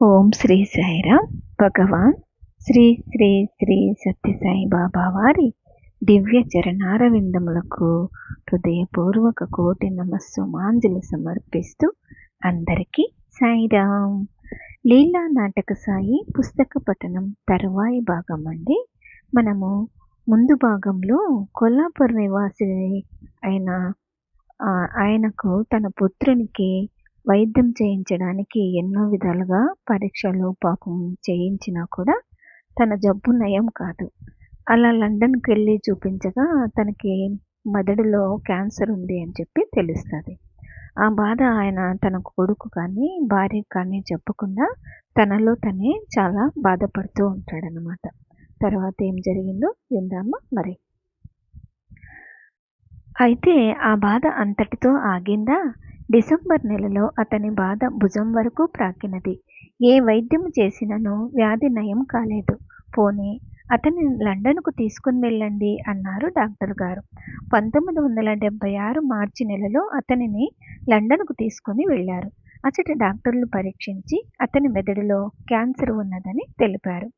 ఓం శ్రీ సాయిరామ్. భగవాన్ శ్రీ శ్రీ శ్రీ సత్యసాయి బాబా వారి దివ్య చరణారవిందములకు హృదయపూర్వక కోటి నమస్సు మాంజలు సమర్పిస్తూ అందరికీ సాయిరామ్. లీలా నాటక సాయి పుస్తక పఠనం తరువాయి భాగం అండి మనము ముందు భాగంలో కొల్లాపూర్ నివాసి అయిన ఆయనకు తన పుత్రునికి వైద్యం చేయించడానికి ఎన్నో విధాలుగా పరీక్షలు పాపం చేయించినా కూడా తన జబ్బు నయం కాదు. అలా లండన్కి వెళ్ళి చూపించగా తనకి మెదడులో క్యాన్సర్ ఉంది అని చెప్పి తెలుస్తుంది. ఆ బాధ ఆయన తన కొడుకు కానీ భార్య కానీ చెప్పకుండా తనలో తనే చాలా బాధపడుతూ ఉంటాడనమాట తర్వాత ఏం జరిగిందో విందామా మరి? అయితే ఆ బాధ అంతటితో ఆగిందా? డిసెంబర్ నెలలో అతని బాధ భుజం వరకు ప్రాకినది ఏ వైద్యం చేసినను వ్యాధి నయం కాలేదు. పోనీ అతన్ని లండన్కు తీసుకుని వెళ్ళండి అన్నారు డాక్టర్ గారు. పంతొమ్మిది వందల డెబ్బై ఆరు మార్చి నెలలో అతనిని లండన్కు తీసుకుని వెళ్ళారు. అచట డాక్టర్లు పరీక్షించి అతని మెదడులో క్యాన్సర్ ఉన్నదని తెలిపారు.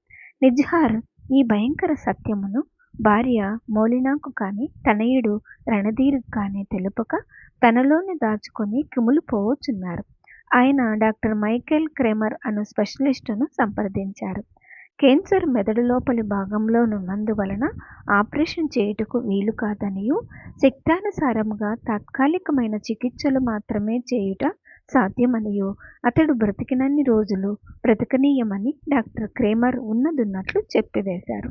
నిజ్హార్ ఈ భయంకర సత్యమును భార్య మౌలినాకు కానీ తనయుడు రణధీర్కు కానీ తెలుపక తనలోనే దాచుకొని కుమిలిపోవచ్చున్నారు ఆయన డాక్టర్ మైకేల్ క్రెమర్ అను స్పెషలిస్టును సంప్రదించారు. కేన్సర్ మెదడు లోపలి భాగంలో ఉన్నందువలన ఆపరేషన్ చేయుటకు వీలు కాదనియు శక్తానుసారముగా తాత్కాలికమైన చికిత్సలు మాత్రమే చేయుట సాధ్యమనియు. అతడు బ్రతికినన్ని రోజులు బ్రతకనీయమని డాక్టర్ క్రేమర్ ఉన్నదున్నట్లు చెప్పివేశారు.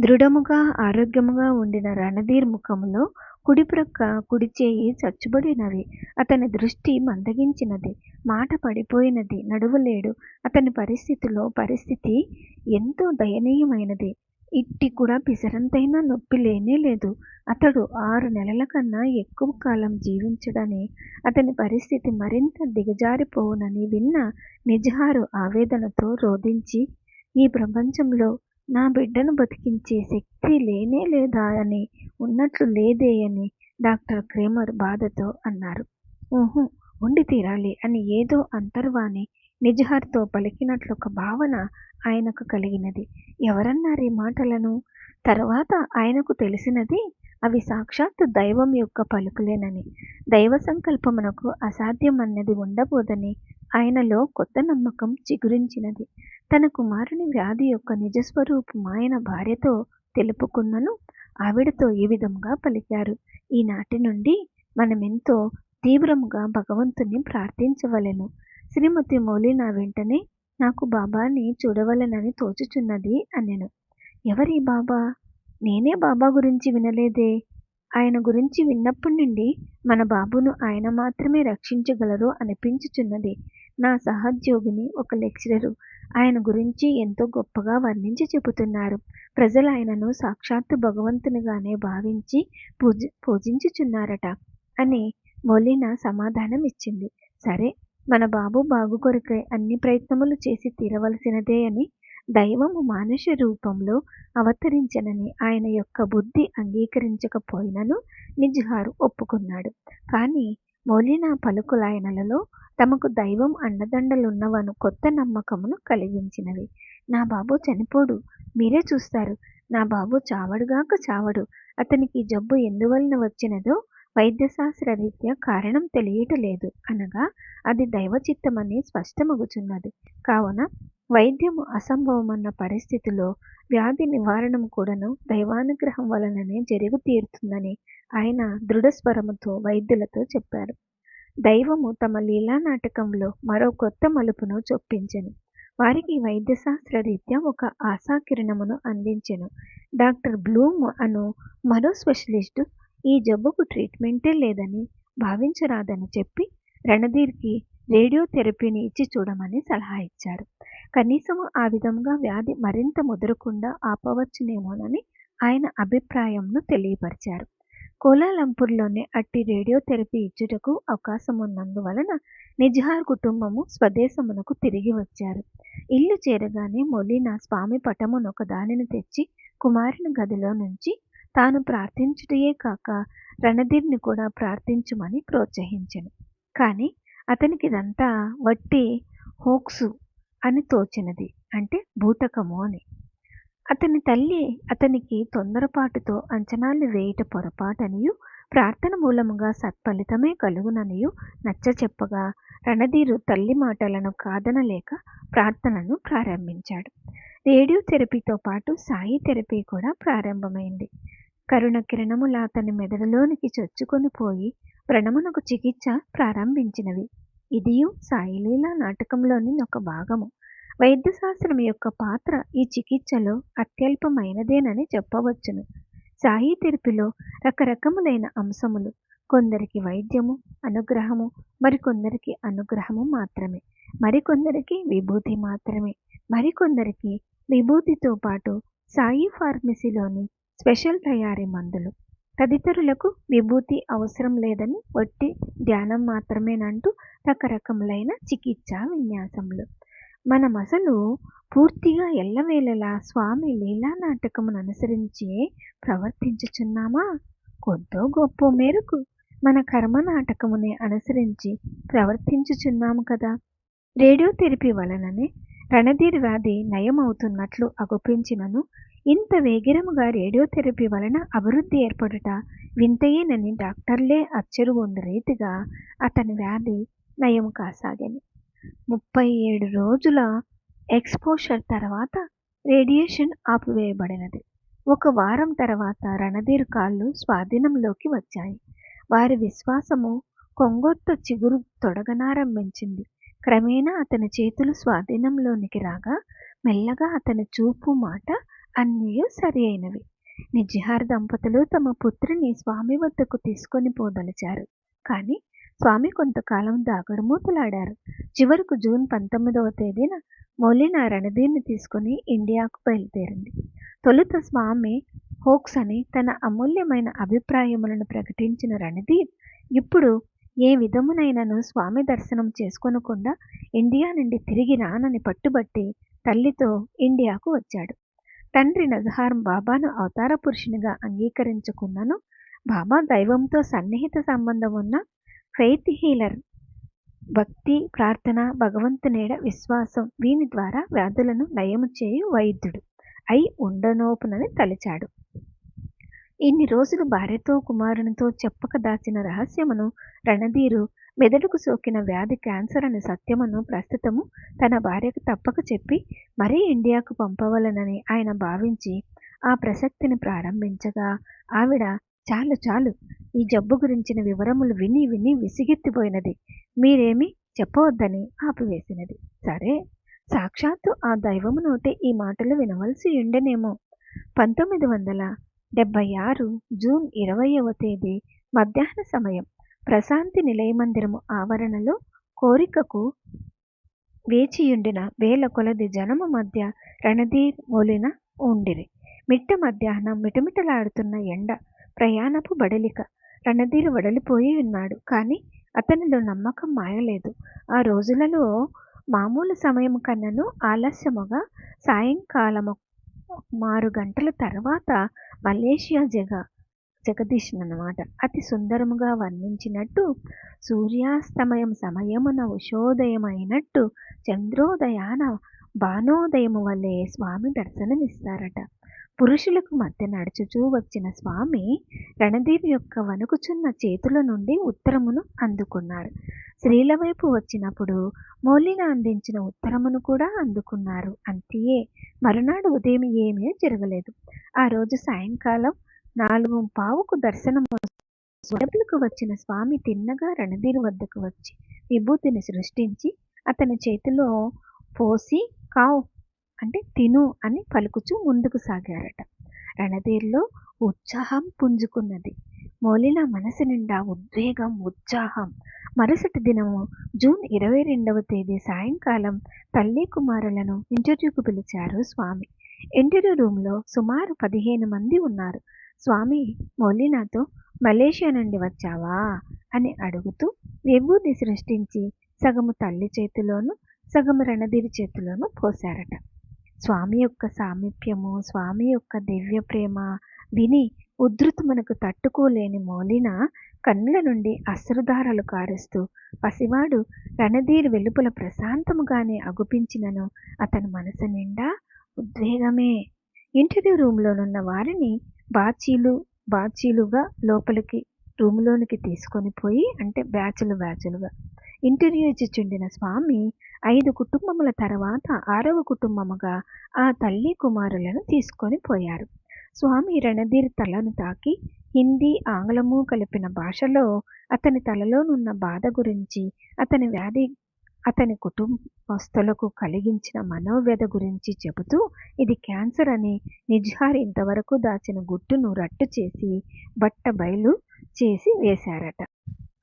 దృఢముగా ఆరోగ్యముగా ఉండిన రణధీర్ ముఖములో కుడి ప్రక్క కుడి చేయి చచ్చుబడినవి. అతని దృష్టి మందగించినది. మాట పడిపోయినది. నడువలేడు. అతని పరిస్థితిలో పరిస్థితి ఎంతో దయనీయమైనది. ఇట్టి కూడా పిసరంతైనా నొప్పి లేనే లేదు. అతడు ఆరు నెలల కన్నా ఎక్కువ కాలం జీవించడని అతని పరిస్థితి మరింత దిగజారిపోవునని విన్న నిజహారు ఆవేదనతో రోధించి ఈ ప్రపంచంలో నా బిడ్డను బతికించే శక్తి లేనే లేదా అని ఉన్నట్లు లేదే అని డాక్టర్ క్రేమర్ బాధతో అన్నారు. ఊహు ఉండి తీరాలి అని ఏదో అంతర్వాణి నిజహార్తో పలికినట్లు ఒక భావన ఆయనకు కలిగినది. ఎవరన్నారు ఈ మాటలను? తర్వాత ఆయనకు తెలిసినది అవి సాక్షాత్తు దైవం యొక్క పలుకులేనని. దైవ సంకల్పమునకు అసాధ్యం అన్నది ఉండబోదని ఆయనలో కొత్త నమ్మకం చిగురించినది. తన కుమారుని వ్యాధి యొక్క నిజస్వరూపం ఆయన భార్యతో తెలుపుకున్నను ఆవిడతో ఈ విధంగా పలికారు. ఈనాటి నుండి మనమెంతో తీవ్రముగా భగవంతుని ప్రార్థించవలెను. శ్రీమతి మౌలి నా వెంటనే నాకు బాబాని చూడవలెనని తోచుచున్నది అనెను. ఎవరి బాబా? నేనే బాబా గురించి వినలేదే. ఆయన గురించి విన్నప్పటి నుండి మన బాబును ఆయన మాత్రమే రక్షించగలరు అనిపించుచున్నది. నా సహోద్యోగిని ఒక లెక్చరరు. ఆయన గురించి ఎంతో గొప్పగా వర్ణించి చెబుతున్నారు. ప్రజలు ఆయనను సాక్షాత్తు భగవంతునిగానే భావించి పూజ పూజించుచున్నారట అని మౌలినా సమాధానం ఇచ్చింది సరే మన బాబు బాగు కొరకై అన్ని ప్రయత్నములు చేసి తీరవలసినదే అని దైవము మానుష రూపంలో అవతరించనని ఆయన యొక్క బుద్ధి అంగీకరించకపోయినను నిజ్హారు ఒప్పుకున్నాడు. కానీ మౌలినా పలుకులాయనలలో తమకు దైవం అండదండలున్నవను కొత్త నమ్మకమును కలిగించినవి. నా బాబు చనిపోడు మీరే చూస్తారు. నా బాబు చావడుగాక చావడు. అతనికి జబ్బు ఎందువలన వచ్చినదో వైద్యశాస్త్ర రీత్యా కారణం తెలియటలేదు అనగా అది దైవచిత్తమని స్పష్టమగుచున్నది. కావున వైద్యము అసంభవమన్న పరిస్థితిలో వ్యాధి నివారణం కూడాను దైవానుగ్రహం వలననే జరుగు తీరుతుందని ఆయన దృఢస్వరముతో వైద్యులతో చెప్పారు. దైవము తమ లీలా నాటకంలో మరో కొత్త మలుపును చొప్పించెను. వారికి వైద్యశాస్త్ర రీత్యా ఒక ఆశాకిరణమును అందించెను. డాక్టర్ బ్లూమ్ అను మరో స్పెషలిస్టు ఈ జబ్బుకు ట్రీట్మెంటే లేదని భావించరాదని చెప్పి రణధీర్కి రేడియోథెరపీని ఇచ్చి చూడమని సలహా ఇచ్చారు కనీసం ఆ విధంగా వ్యాధి మరింత ముదరకుండా ఆపవచ్చునేమోనని ఆయన అభిప్రాయంను తెలియపరిచారు. కోలాలంపూర్లోనే అట్టి రేడియోథెరపీ ఇచ్చుటకు అవకాశం ఉన్నందువలన నిజహార్ కుటుంబము స్వదేశమునకు తిరిగి వచ్చారు. ఇల్లు చేరగానే మొలీనా స్వామి పటమునొక దానిని తెచ్చి కుమారుని గదిలో నుంచి తాను ప్రార్థించుటయే కాక రణధీర్ని కూడా ప్రార్థించుమని ప్రోత్సహించను. కానీ అతనికి ఇదంతా వట్టి హోక్సు అని తోచినది అంటే భూతకము అని. అతని తల్లి అతనికి తొందరపాటుతో అంచనాలు వేయుట పొరపాటనియు ప్రార్థన మూలముగా సత్ఫలితమే కలుగుననియు నచ్చ చెప్పగా రణధీరు తల్లి మాటలను కాదనలేక ప్రార్థనను ప్రారంభించాడు. రేడియో థెరపీతో పాటు సాయి థెరపీ కూడా ప్రారంభమైంది. కరుణ కిరణముల అతని మెదడులోనికి చొచ్చుకొని పోయి వ్రణమునకు చికిత్స ప్రారంభించినవి. ఇదియు సాయిలీలా నాటకంలోని ఒక భాగము. వైద్యశాస్త్రం యొక్క పాత్ర ఈ చికిత్సలో అత్యల్పమైనదేనని చెప్పవచ్చును. సాయి తెరిపిలో రకరకములైన అంశములు. కొందరికి వైద్యము అనుగ్రహము మరికొందరికి అనుగ్రహము మాత్రమే. మరికొందరికి విభూతి మాత్రమే. మరికొందరికి విభూతితో పాటు సాయి ఫార్మసీలోని స్పెషల్ తయారీ మందులు. తదితరులకు విభూతి అవసరం లేదని వట్టి ధ్యానం మాత్రమేనంటూ రకరకములైన చికిత్సా విన్యాసములు. మనం అసలు పూర్తిగా ఎల్లవేళలా స్వామి లీలా నాటకమును అనుసరించి ప్రవర్తించుచున్నామా? కొద్దో గొప్ప మేరకు మన కర్మ నాటకమునే అనుసరించి ప్రవర్తించుచున్నాము కదా. రేడియో థెరపీ వలననే రణధీర్ వ్యాధి నయమవుతున్నట్లు అగుపించినను ఇంత వేగిరముగా రేడియోథెరపీ వలన అభివృద్ధి ఏర్పడుట వింతయేనని డాక్టర్లే అచ్చరుగొందు రీతిగా అతని వ్యాధి నయం కాసాగింది ముప్పై ఏడు రోజుల ఎక్స్పోషర్ తర్వాత రేడియేషన్ ఆపివేయబడినది. ఒక వారం తర్వాత రణధీర్ కాళ్ళు స్వాధీనంలోకి వచ్చాయి. వారి విశ్వాసము కొంగొత్త చిగురు తొడగనారంభించింది. క్రమేణా అతని చేతులు స్వాధీనంలోనికి రాగా మెల్లగా అతని చూపు మాట అన్నీ సరి అయినవి నిజహార్ దంపతులు తమ పుత్రిని స్వామి వద్దకు తీసుకొని పోదలిచారు. కానీ స్వామి కొంతకాలం దాగుడుమూతలాడారు. చివరకు జూన్ పంతొమ్మిదవ తేదీన మౌలినా రణధీర్ని తీసుకుని ఇండియాకు బయలుదేరింది. తొలుత స్వామి హోక్స్ అని తన అమూల్యమైన అభిప్రాయములను ప్రకటించిన రణధీర్ ఇప్పుడు ఏ విధమునైనను స్వామి దర్శనం చేసుకొనకుండా ఇండియా నుండి తిరిగి రానని పట్టుబట్టి తల్లితో ఇండియాకు వచ్చాడు. తండ్రి నజహార్ బాబాను అవతార పురుషునిగా అంగీకరించకున్నాను. బాబా దైవంతో సన్నిహిత సంబంధం ఉన్న ఫెయిత్ హీలర్ భక్తి ప్రార్థన భగవంతునేడ విశ్వాసం వీని ద్వారా వ్యాధులను నయము చేయు వైద్యుడు. అయి ఉండనోపునని తలిచాడు. ఇన్ని రోజులు భార్యతో కుమారునితో చెప్పక దాచిన రహస్యమును రణధీరు మెదడుకు సోకిన వ్యాధి క్యాన్సర్ అనే సత్యమును ప్రస్తుతము తన భార్యకు తప్పక చెప్పి మరీ ఇండియాకు పంపవలనని ఆయన భావించి ఆ ప్రసక్తిని ప్రారంభించగా ఆవిడ చాలు చాలు ఈ జబ్బు గురించిన వివరములు విని విని విసిగెత్తిపోయినది. మీరేమి చెప్పవద్దని ఆపివేసినది. సరే సాక్షాత్తు ఆ దైవమునోటే ఈ మాటలు వినవలసి ఉండెనేమో. పంతొమ్మిది వందల డెబ్బై ఆరు జూన్ ఇరవైవ తేదీ మధ్యాహ్న సమయం. ప్రశాంతి నిలయమందిరము ఆవరణలో కోరికకు వేచియుండిన వేల కొలది జనము మధ్య రణధీర్ మొలిన ఉండిరి. మిట్ట మధ్యాహ్నం మిటమిటలాడుతున్న ఎండ ప్రయాణపు బడలిక రణధీర్ వడలిపోయి ఉన్నాడు. కానీ అతనిలో నమ్మకం మాయలేదు. ఆ రోజులలో మామూలు సమయం కన్నను ఆలస్యముగా సాయంకాలము మారు గంటల తర్వాత మలేషియా జగ జగదీష్నమాట అతి సుందరముగా వర్ణించినట్టు సూర్యాస్తమయం సమయమున ఉషోదయమైనట్టు చంద్రోదయాన బాణోదయము వల్లే స్వామి దర్శనమిస్తారట. పురుషులకు మధ్య నడుచుచూ వచ్చిన స్వామి రణధీర్ యొక్క వణుకుచున్న చేతుల నుండి ఉత్తరమును అందుకున్నాడు. స్త్రీల వైపు వచ్చినప్పుడు మౌలిన అందించిన ఉత్తరమును కూడా అందుకున్నారు. అంతే మరునాడు ఉదయం ఏమీ జరగలేదు. ఆ రోజు సాయంకాలం నాలుగు పావుకు దర్శనం వడపులకు వచ్చిన స్వామి తిన్నగా రణధీర్ వద్దకు వచ్చి విభూతిని సృష్టించి అతని చేతిలో పోసి కావు అంటే తిను అని పలుకుచూ ముందుకు సాగారట. రణధీర్లో ఉత్సాహం పుంజుకున్నది. మౌలిన మనసు నిండా ఉద్వేగం ఉత్సాహం. మరుసటి దినము జూన్ ఇరవై రెండవ తేదీ సాయంకాలం తల్లి కుమారులను ఇంటర్వ్యూకు పిలిచారు స్వామి. ఇంటర్వ్యూ రూమ్లో సుమారు పదిహేను మంది ఉన్నారు. స్వామి మౌలినాతో మలేషియా నుండి వచ్చావా? అని అడుగుతూ విభూతి సృష్టించి సగము తల్లి చేతిలోను సగము రణధీరి చేతిలోను పోశారట. స్వామి యొక్క సామీప్యము స్వామి యొక్క దివ్య ప్రేమ విని ఉద్ధృతమునకు తట్టుకోలేని మౌలిన కన్నుల నుండి అశ్రుధారలు కారుస్తూ పసివాడు రణధీర్ వెలుపల ప్రశాంతముగానే అగుపించినను. అతని మనసు నిండా ఉద్వేగమే. ఇంటర్వ్యూ రూమ్లోనున్న వారిని బాచీలు బాచీలుగా లోపలికి రూములోనికి తీసుకొని పోయి అంటే బ్యాచులు బ్యాచులుగా ఇంటర్వ్యూ ఇచ్చుచుండిన స్వామి ఐదు కుటుంబముల తర్వాత ఆరవ కుటుంబముగా ఆ తల్లి కుమారులను తీసుకొని పోయారు. స్వామి రణధీర్ తలను తాకి హిందీ ఆంగ్లము కలిపిన భాషలో అతని తలలోనున్న బాధ గురించి అతని వ్యాధి అతని కుటుంబస్తులకు కలిగించిన మనోవ్యధ గురించి చెబుతూ ఇది క్యాన్సర్ అని నిజ్హార్ ఇంతవరకు దాచిన గుట్టును రట్టు చేసి బట్ట బయలు చేసి వేశారట.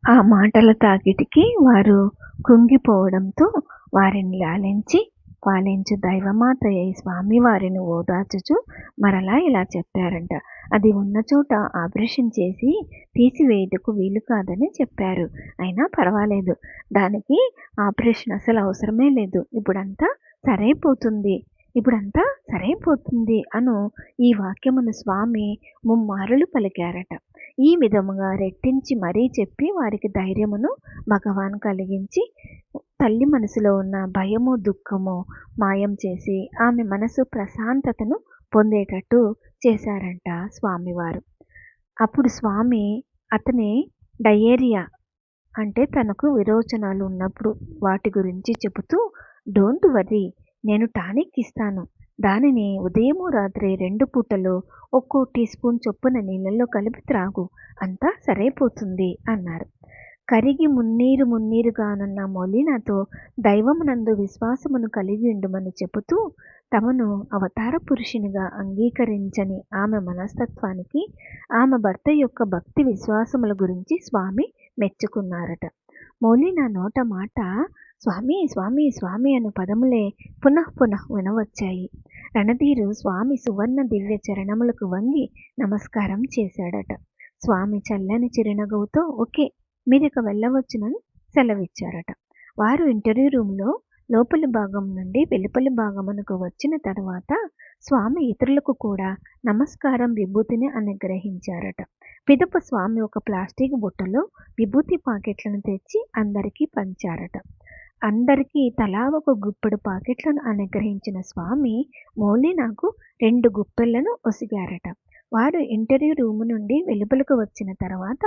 ఆ మాటల తాకిటికి వారు కుంగిపోవడంతో వారిని లాలించి పాలించు దైవమాతయ్య స్వామి వారిని ఓదార్చుచు మరలా ఇలా చెప్పారంట. అది ఉన్న చోట ఆపరేషన్ చేసి తీసివేయుటకు వీలు కాదని చెప్పారు. అయినా పర్వాలేదు. దానికి ఆపరేషన్ అసలు అవసరమే లేదు. ఇప్పుడంతా సరైపోతుంది. ఇప్పుడంతా సరైపోతుంది అను ఈ వాక్యమును స్వామి ముమ్మారులు పలికారట. ఈ విధముగా రెట్టించి మరీ చెప్పి వారికి ధైర్యమును భగవాన్ కలిగించి తల్లి మనసులో ఉన్న భయము దుఃఖము మాయం చేసి ఆమె మనసు ప్రశాంతతను పొందేటట్టు చేశారంట స్వామివారు. అప్పుడు స్వామి అతని డయేరియా అంటే తనకు విరోచనాలు ఉన్నప్పుడు వాటి గురించి చెబుతూ డోంట్ వరీ నేను టానిక్ ఇస్తాను. దానిని ఉదయము రాత్రి రెండు పూటలు ఒక్కో టీ స్పూన్ చొప్పున నీళ్ళల్లో కలిపి త్రాగు. అంతా సరైపోతుంది అన్నారు. కరిగి మున్నీరు మున్నీరుగానున్న మొలినాతో దైవమునందు విశ్వాసమును కలిగి ఉండుమని చెబుతూ తమను అవతార పురుషునిగా అంగీకరించని ఆమె మనస్తత్వానికి ఆమె భర్త యొక్క భక్తి విశ్వాసముల గురించి స్వామి మెచ్చుకున్నారట. మౌలినా నోట మాట స్వామి స్వామి స్వామి అను పదములే పునః పునః వినవచ్చాయి. రణధీరు స్వామి సువర్ణ దివ్య చరణములకు వంగి నమస్కారం చేశాడట. స్వామి చల్లని చిరునగవుతో ఓకే మీరిక వెళ్ళవచ్చునని సెలవిచ్చారట. వారు ఇంటర్వ్యూ రూమ్లో లోపలి భాగం నుండి వెలుపలి భాగమునకు వచ్చిన తర్వాత స్వామి ఇతరులకు కూడా నమస్కారం విభూతిని అనుగ్రహించారట. పిదప స్వామి ఒక ప్లాస్టిక్ బుట్టలో విభూతి పాకెట్లను తెచ్చి అందరికీ పంచారట. అందరికీ తలా ఒక గుప్పెడు పాకెట్లను అనుగ్రహించిన స్వామి మౌలి నాకు రెండు గుప్పెళ్ళను ఒసిగారట. వారు ఇంటర్వ్యూ రూము నుండి వెలుపలకు వచ్చిన తర్వాత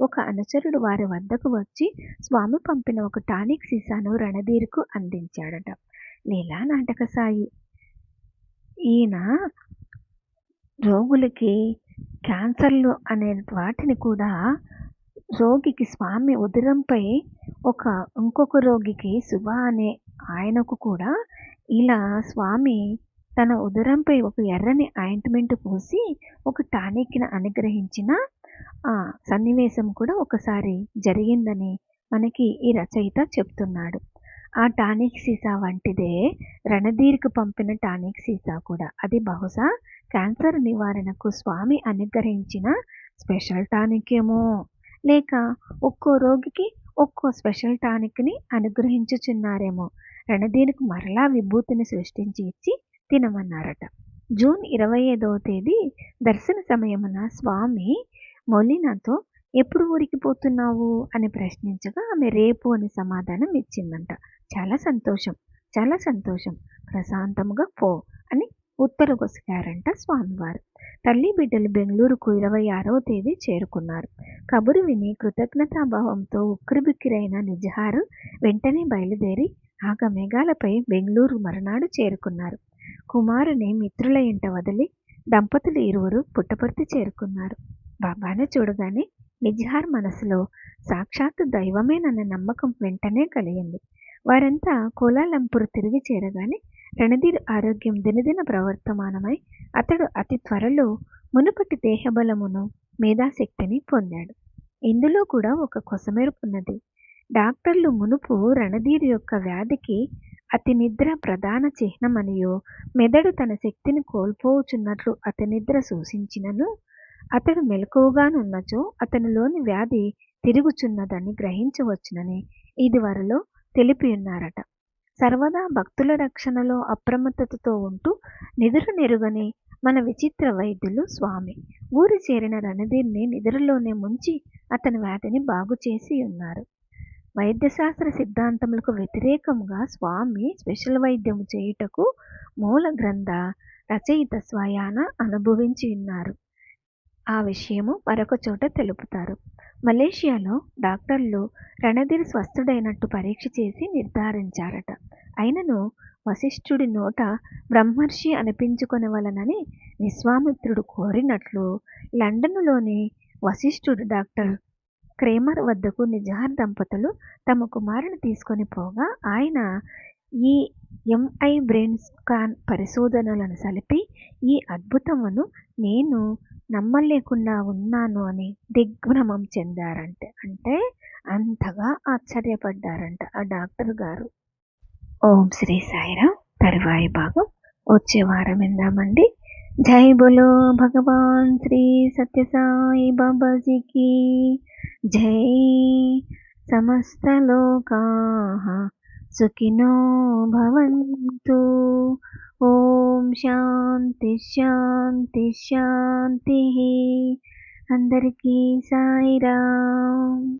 ఒక అనుచరుడు వారి వద్దకు వచ్చి స్వామి పంపిన ఒక టానిక్ సీసాను రణధీర్కు అందించాడట. లీలా నాటక సాయి ఈయన రోగులకి క్యాన్సర్లు అనే వాటిని కూడా రోగికి స్వామి ఉదరంపై ఒక ఇంకొక రోగికి శుభ అనే ఆయనకు కూడా ఇలా స్వామి తన ఉదరంపై ఒక ఎర్రని ఆయింట్మెంట్ పోసి ఒక టానిక్ని అనుగ్రహించిన సన్నివేశం కూడా ఒకసారి జరిగిందని మనకి ఈ రచయిత చెప్తున్నాడు. ఆ టానిక్ సీసా వంటిదే రణధీర్కు పంపిన టానిక్ సీసా కూడా. అది బహుశా క్యాన్సర్ నివారణకు స్వామి అనుగ్రహించిన స్పెషల్ టానిక్ ఏమో. లేక ఒక్కో రోగికి ఒక్కో స్పెషల్ టానిక్ని అనుగ్రహించుచున్నారేమో. రణధీర్కు మరలా విభూతిని సృష్టించి ఇచ్చి తినమన్నారట. జూన్ ఇరవై ఐదవ తేదీ దర్శన సమయమున స్వామి మొలినాతో ఎప్పుడు ఊరికి పోతున్నావు? అని ప్రశ్నించగా ఆమె రేపు అని సమాధానం ఇచ్చిందంట చాలా సంతోషం చాలా సంతోషం. ప్రశాంతముగా పో. ఉత్తరగొసిగారంట స్వామివారు. తల్లి బిడ్డలు బెంగళూరుకు ఇరవై ఆరవ తేదీ చేరుకున్నారు. కబురు విని కృతజ్ఞతాభావంతో ఉక్కిరిబిక్కిరైన నిజహారు వెంటనే బయలుదేరి ఆగ మేఘాలపై బెంగళూరు మరునాడు చేరుకున్నారు. కుమారుని మిత్రుల ఇంట వదిలి దంపతులు ఇరువురు పుట్టపర్తి చేరుకున్నారు. బాబాను చూడగానే నిజహార్ మనసులో సాక్షాత్తు దైవమేనన్న నమ్మకం వెంటనే కలిగింది. వారంతా కోలాలంపూర్ తిరిగి చేరగానే రణధీర్ ఆరోగ్యం దినదిన ప్రవర్తమానమై అతడు అతి త్వరలో మునుపటి దేహబలమును మేధాశక్తిని పొందాడు. ఇందులో కూడా ఒక కొసమెరుపున్నది. డాక్టర్లు మునుపు రణధీర్ యొక్క వ్యాధికి అతి నిద్ర ప్రధాన చిహ్నమనియో మెదడు తన శక్తిని కోల్పోవచున్నట్లు అతి నిద్ర సూచించినను అతడు మెలకువగానున్నచో అతనిలోని వ్యాధి తిరుగుచున్నదని గ్రహించవచ్చునని ఇదివరలో తెలిపి ఉన్నారట సర్వదా భక్తుల రక్షణలో అప్రమత్తతతో ఉంటూ నిదురు నెరుగని మన విచిత్ర వైద్యులు స్వామి. ఊరి చేరిన రణధీర్ని నిద్రలోనే ముంచి అతని వాటిని బాగు చేసి ఉన్నారు. వైద్యశాస్త్ర సిద్ధాంతములకు వ్యతిరేకంగా స్వామి స్పెషల్ వైద్యం చేయుటకు మూల గ్రంథ రచయిత స్వయాన అనుభవించి ఉన్నారు. ఆ విషయము మరొక చోట తెలుపుతారు. మలేషియాలో డాక్టర్లు రణధీర్ స్వస్థుడైనట్టు పరీక్ష చేసి నిర్ధారించారట. అయినను వశిష్ఠుడి నోట బ్రహ్మర్షి అనిపించుకొనవలనని విశ్వామిత్రుడు కోరినట్లు లండన్లోని వశిష్ఠుడు డాక్టర్ క్రేమర్ వద్దకు నిజార్ దంపతులు తమ కుమారుని తీసుకొని పోగా ఆయన ఈ ఎంఐ బ్రెయిన్ స్కాన్ పరిశోధనలను సలిపి ఈ అద్భుతమును నేను నమ్మలేకుండా ఉన్నాను అని దిగ్భ్రమం చెందారంటే. అంటే అంతగా ఆశ్చర్యపడ్డారంట ఆ డాక్టర్ గారు. ఓం శ్రీ సాయిరామ్ తరువాయి భాగం. వచ్చే వారం విందామండి. జై బోలో భగవాన్ శ్రీ సత్యసాయి బాబాజీకి. జై సమస్తలోకా సుఖినో భవంతు. ఓం శాంతి శాంతి శాంతి. అందరికీ సాయిరామ్